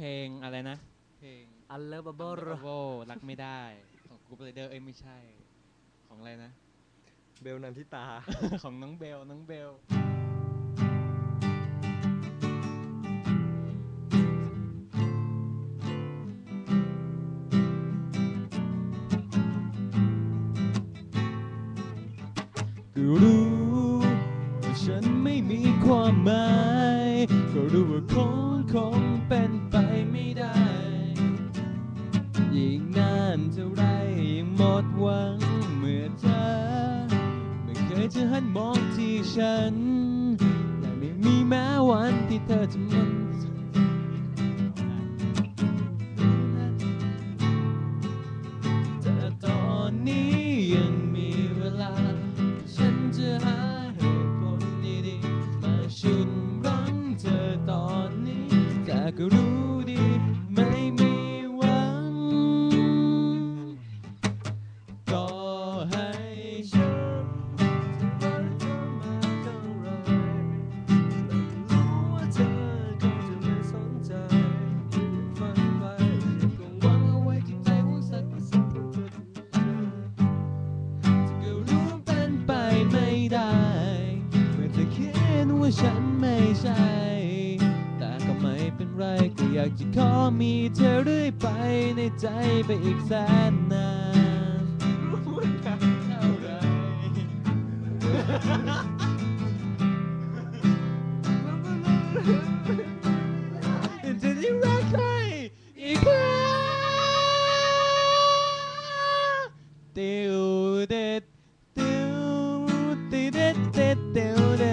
เพลงอะไรนะ เพลง Unlovable Unlovable รักไม่ได้ของกูเปเดอร์เอ้ยไม่ใช่ ของอะไรนะ เบลนันทิตา ของน้องเบลน้องเบลก็รู้ว่าฉันไม่มีความหมาย ก็รู้ว่าคงคงเป็นไป ได้ ยิ่งนานเท่าไรยิ่งหมดหวังเมื่อเธอ ไม่เคยจะหันมองที่ฉัน และไม่มีแม้วันที่เธอจะมันแต่ตอนนี้ยังมีเวลา ฉันจะหาเหตุผลดีๆมาชุดรั้งเธอตอนนี้แต่ก็รู้ อคิดว่าฉันไม่ใช่ แต่ก็ไม่เป็นไรก็อยากจะขอมีเธอเรื่อยไปในใจไปอีกแสนนานเท่าไรจะได้รักใครอีกครั้งติวเด็ดติวติเด็ดเด็ดติว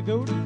I go to